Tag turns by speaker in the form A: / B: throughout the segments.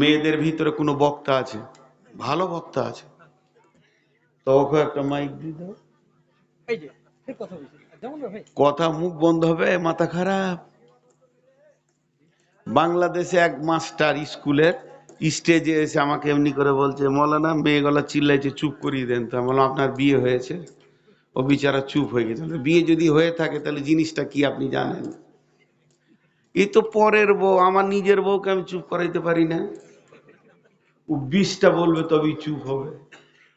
A: মেয়েদের ভিতরে কোনো বক্তা আছে? ভালো বক্তা আছে। তো ওকে একটা মাইক দিয়ে দাও।
B: কথা
A: মুখ বন্ধ হবে মাথা খারাপ। বাংলাদেশে এক মাস্টার স্কুলের স্টেজে এসে আমাকে এমনি করে বলছে মৌলানা মেয়েগুলা চিল্লাইছে চুপ করিয়ে দেন। তো বললাম আপনার বিয়ে হয়েছে? ও বিচারা চুপ হয়ে গেছে। বিয়ে যদি হয়ে থাকে তাহলে জিনিসটা কি আপনি জানেন? এই তো পরের বউ, আমার নিজের বউকে আমি চুপ করাইতে পারি না। ও বিষটা বলবে তবেই চুপ হবে।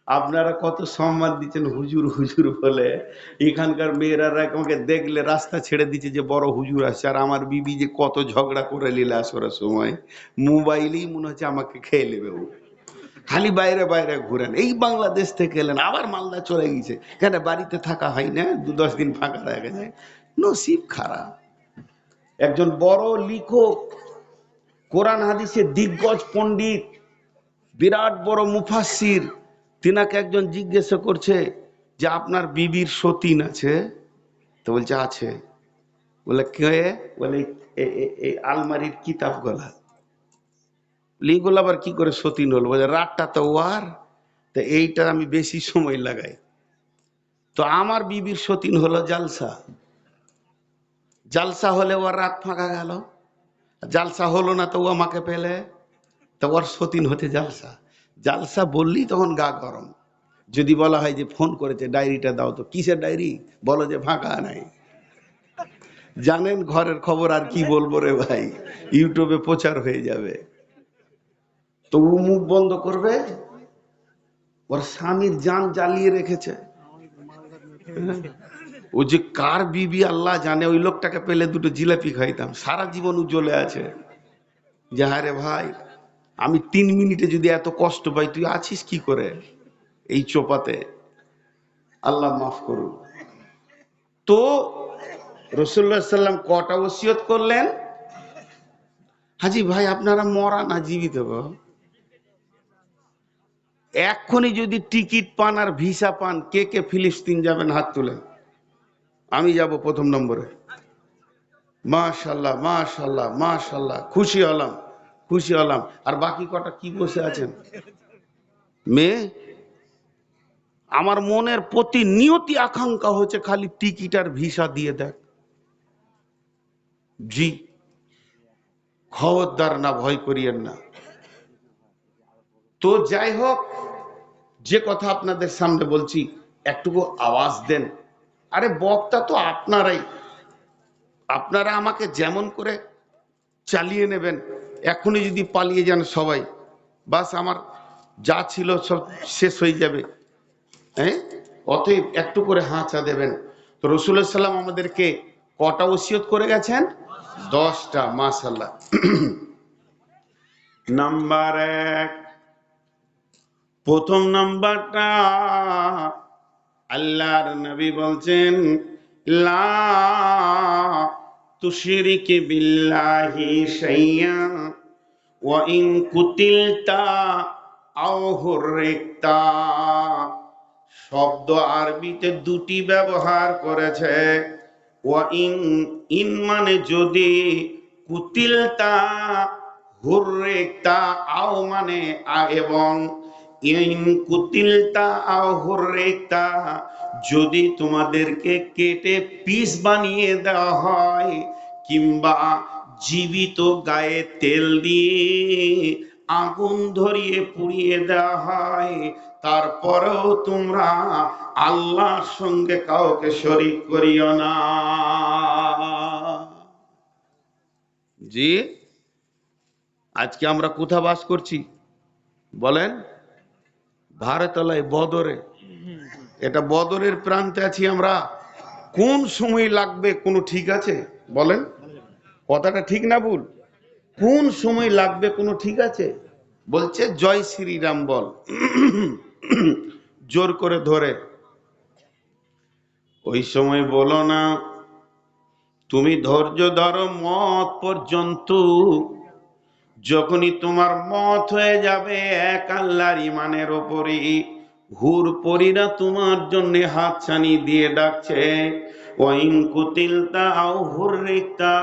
A: আপনারা কত সম্মান দিচ্ছেন হুজুর হুজুর বলে। এখানকার মেয়েরা আমাকে দেখলে রাস্তা ছেড়ে দিচ্ছে যে বড় হুজুর আসছে আর আমার বিবি যে কত ঝগড়া করে নিলে আসরের সময়, মোবাইলেই মনে হচ্ছে আমাকে খেয়ে নেবে ও। খালি বাইরে বাইরে ঘুরেন। এই বাংলাদেশ থেকে এলেন, আবার মালদা চলে গেছে। কেন বাড়িতে থাকা হয় না? দু দশ দিন ফাঁকা দেখা যায়। নসিব খারাপ। একজন বড় লিখক, কোরআন হাদিসে দিগ্গজ পণ্ডিত, বিরাট বড় মুফাসির তিনাকে একজন জিজ্ঞাসা করছে যে আপনার বিবির সতীন আছে? তো বলছে, আছে। বলে, কে? বলে এই আলমারির কিতাব গলা। লিগুলো আবার কি করে সতীন হলো? বলে, রাতটা তো ওয়ার, তো এইটা আমি বেশি সময় লাগাই। তো আমার বিবির সতীন হলো জালসা। জালসা হলে ওর রাত ফাঁকা গেল। জালসা হলো না তো ও আমাকে পেলে। তো ওর সতীন হচ্ছে জালসা জালসা বললেই তখন গা গরম। যদি বলা হয় যে ফোন করেছে, ডায়েরিটা দাও তো। কিসের ডায়েরি? বলো যে ফাঁকা নাই। জানেন ঘরের খবর আর কি বলব রে ভাই? ইউটিউবে প্রচার হয়ে যাবে। তো ও মুখ বন্ধ করবে। ওর স্বামীর জান জ্বালিয়ে রেখেছে। হ্যাঁ। ও যে কার বিবি আল্লাহ জানে, ওই লোকটাকে পেলে দুটো জিলাপি খাইতাম। সারা জীবন উজ্জ্বলে আছে। যে হ্যাঁ রে ভাই, আমি তিন মিনিটে যদি এত কষ্ট পাই, তুই আছিস কি করে এই চোপাতে? আল্লাহ মাফ করুন তো রসুল্লাহ সাল্লাম কটা ওসিয়ত করলেন? হাজি ভাই, আপনারা মরা না জীবিত এক্ষুনি যদি টিকিট পান আর ভিসা পান, কে কে ফিলিস্তিন যাবেন হাত তুলেন আমি যাব প্রথম নম্বরে। মাশাল্লাহ মাশাল্লাহ মাশাল্লাহ। খুশি হলাম খুশি হলাম। আর বাকি কটা কি বসে আছেন? মেয়ে? আমার মনের প্রতি নিয়তি আকাঙ্ক্ষা হচ্ছে খালি টিকিট আর ভিসা দিয়ে দেখ। জি। খবরদার না, ভয় করিয়েন না। তো যাই হোক, যে কথা আপনাদের সামনে বলছি, একটুকু আওয়াজ দেন। আরে বক্তা তো আপনারাই। আপনারা আমাকে যেমন করে চালিয়ে নেবেন, এখনই যদি পালিয়ে যান সবাই, বাস আমার যা ছিল সব শেষ হয়ে যাবে। হ্যাঁ? অতএব একটু করে হাঁচা দেবেন। তো রসুল্লাহ সাল্লাম আমাদেরকে কটা ওসিয়ত করে গেছেন? দশটা মাসাল্লাহ নাম্বার এক, প্রথম নাম্বারটা আল্লাহর নবী বলছেন, লা কুতিলতা শব্দ আরবিতে দুটি ব্যবহার করেছে, ওয়া ইন ইন মানে যদি কুতিলতা, হুররিকতা, আও মানে এবং যদি তোমাদেরকে কেটে পিস বানিয়ে দেওয়া হয়, কিংবা জীবিত গায়ে তেল দিয়ে আগুন ধরিয়ে পুড়িয়ে দেওয়া হয়, তারপরেও তোমরা আল্লাহর সঙ্গে কাউকে শরিক করিও না। জি, আজকে আমরা কোথা বাস করছি? বলেন। ভারতলায় বদরে। এটা বদরের প্রান্তে আছি আমরা। কোন সময় লাগবে কোনো ঠিক আছে? বলেন। কথাটা ঠিক না ভুল? কোন সময় লাগবে কোনো ঠিক আছে? বলছে জয় শ্রীরাম বল। জোর করে ধরে। ওই সময় বলো না তুমি ধৈর্য ধরো মত পর্যন্ত। যখনই তোমার মত হয়ে যাবে, এক আল্লাহর ইমানের ওপরে হুর পরীরা তোমার জন্য হাতছানি দিয়ে ডাকছে। ওয়াইন কুতিলতা আও হুররিকতা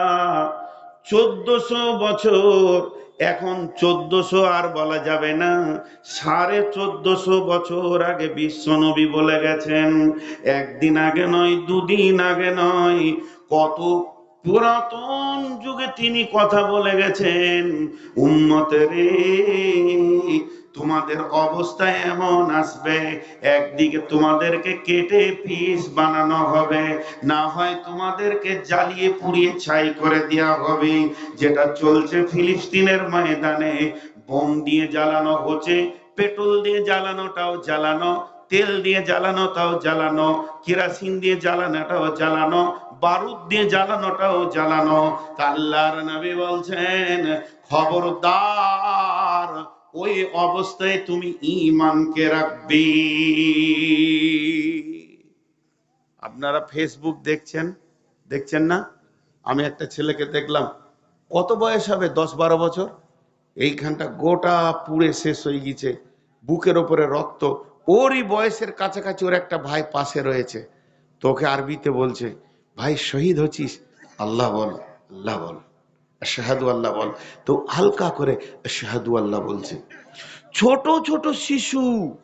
A: চোদ্দশো বছর, এখন চোদ্দশো আর বলা যাবে না, সাড়ে চোদ্দশো বছর আগে বিশ্বনবী বলে গেছেন, একদিন আগে নয়, দুদিন আগে নয়, কত পুরাতন যুগে তিনি কথা বলে গেছেন উন্নতেরে তোমাদের অবস্থা এমন আসবে, একদিকে তোমাদেরকে কেটে পিস বানানো হবে, না হয় তোমাদেরকে জ্বালিয়ে পুড়িয়ে ছাই করে দেওয়া হবে, যেটা চলছে ফিলিস্তিনের ময়দানে। বোম দিয়ে জ্বালানো হচ্ছে, পেট্রোল দিয়ে জ্বালানোটাও জ্বালানো তেল দিয়ে জ্বালানোটাও জ্বালানো, কেরাসিন দিয়ে জ্বালানোটাও জ্বালানো, বারুদ দিয়ে জ্বালানোটাও জ্বালানো। আল্লাহর নবী বলছেন, খবরদার, ওই অবস্থায় তুমি ইমানকে রাখবে। আপনারা ফেসবুক দেখছেন? দেখছেন না? আমি একটা ছেলেকে দেখলাম, কত বয়স হবে? দশ বারো বছর? এইখানটা গোটা পুড়ে শেষ হয়ে গেছে, বুকের ওপরে রক্ত ওরই বয়সের কাছাকাছি ওর একটা ভাই পাশে রয়েছে। তোকে আরবিতে বলছে, ভাই, শহীদ হচ্ছিস? আল্লাহ বল আল্লাহ বল। শাহাদু আল্লাহ বল। তো হালকা করে শাহাদু আল্লাহ বলছে, ছোট ছোট শিশু,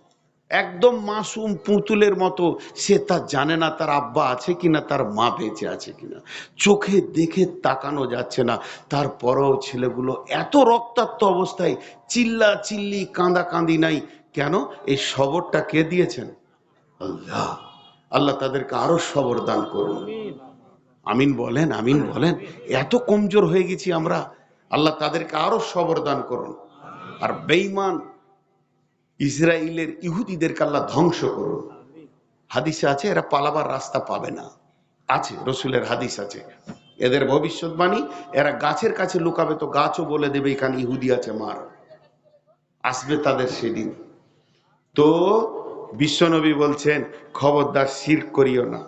A: একদম মাসুম পুতুলের মতো, সে তা জানে না তার আব্বা আছে কিনা, তার মা বেঁচে আছে কিনা। চোখে দেখে তাকানো যাচ্ছে না। তারপরেও ছেলেগুলো এত রক্তাক্ত অবস্থায় চিল্লা চিল্লি কাঁদা কাঁদি নাই কেন? এই সবরটা কে দিয়েছেন? আল্লাহ। আল্লাহ তাদেরকে আরও সবর দান করুন। আমিন বলেন আমিন বলেন। এত কমজোর হয়ে গেছি আমরা। আল্লাহ তাদেরকে আরও সবর দান করুন। আর বেঈমান ইসরায়েলের ইহুদিদেরকে আল্লাহ ধ্বংস করুন। হাদিসে আছে, এরা পালাবার রাস্তা পাবে না। আছে, রসুলের হাদিস আছে। এদের ভবিষ্যৎবাণী, এরা গাছের কাছে লুকাবে তো গাছও বলে দেবে, এখানে ইহুদি আছে, মার। আসবে তাদের সেদিন। তো বিশ্বনবী বলছেন, খবরদার শির করিও না।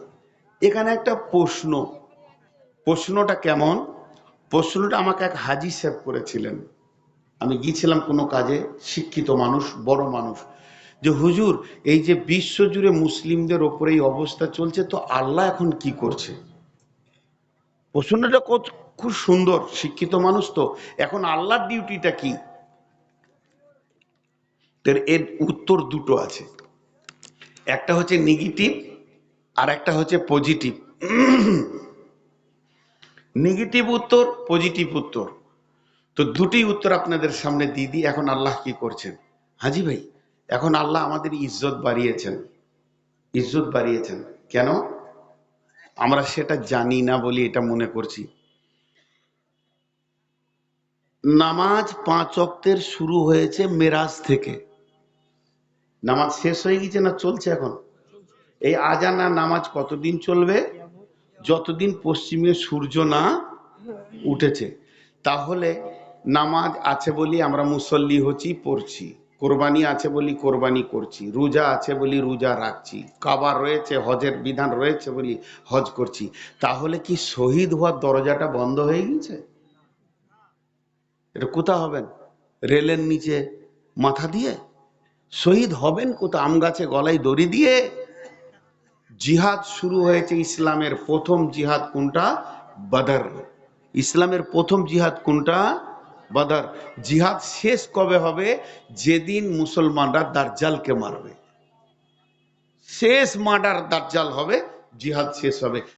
A: এখানে একটা প্রশ্ন। প্রশ্নটা কেমন? প্রশ্নটা আমাকে এক হাজি সাহেব করেছিলেন। আমি গিয়েছিলাম কোনো কাজে, শিক্ষিত মানুষ, বড় মানুষ। যে হুজুর, এই যে বিশ্বজুড়ে মুসলিমদের ওপরে এই অবস্থা চলছে, তো আল্লাহ এখন কি করছে? প্রশ্নটা খুব সুন্দর, শিক্ষিত মানুষ তো। এখন আল্লাহর ডিউটিটা কি? তোর এর উত্তর দুটো আছে। একটা হচ্ছে নেগেটিভ আর একটা হচ্ছে পজিটিভ নেগেটিভ উত্তর পজিটিভ উত্তর। তো দুটি উত্তর আপনাদের সামনে দিয়ে দিই, এখন আল্লাহ কি করছেন? হাজি ভাই, এখন আল্লাহ আমাদের ইজ্জত বাড়িয়েছেন। ইজ্জত বাড়িয়েছেন। কেন? আমরা সেটা জানি না বলি এটা মনে করছি। নামাজ পাঁচ অক্তের শুরু হয়েছে মেরাজ থেকে। নামাজ শেষ হয়ে গেছে না চলছে এখন? এই আজান আর নামাজ কতদিন চলবে? যতদিন পশ্চিমে সূর্য না উঠেছে। তাহলে নামাজ আছে বলি আমরা মুসল্লি হচ্ছি, পড়ছি। কোরবানি আছে বলি কোরবানি করছি। রোজা আছে বলি রোজা রাখছি। কাবা রয়েছে, হজের বিধান রয়েছে বলি হজ করছি। তাহলে কি শহীদ হওয়ার দরজাটা বন্ধ হয়ে গেছে এটা কোথা হবেন? রেলের নিচে মাথা দিয়ে? শহীদ হবেন কোথা আম গাছে গলায় দড়ি দিয়ে। জিহাদ শুরু হয়েছে ইসলামের প্রথম জিহাদ কোনটা? বাদার। ইসলামের প্রথম জিহাদ কোনটা? বাদার। জিহাদ শেষ কবে হবে? যেদিন মুসলমানরা দাজ্জালকে মারবে। শেষ মার্ডার দাজ্জাল হবে, জিহাদ শেষ হবে।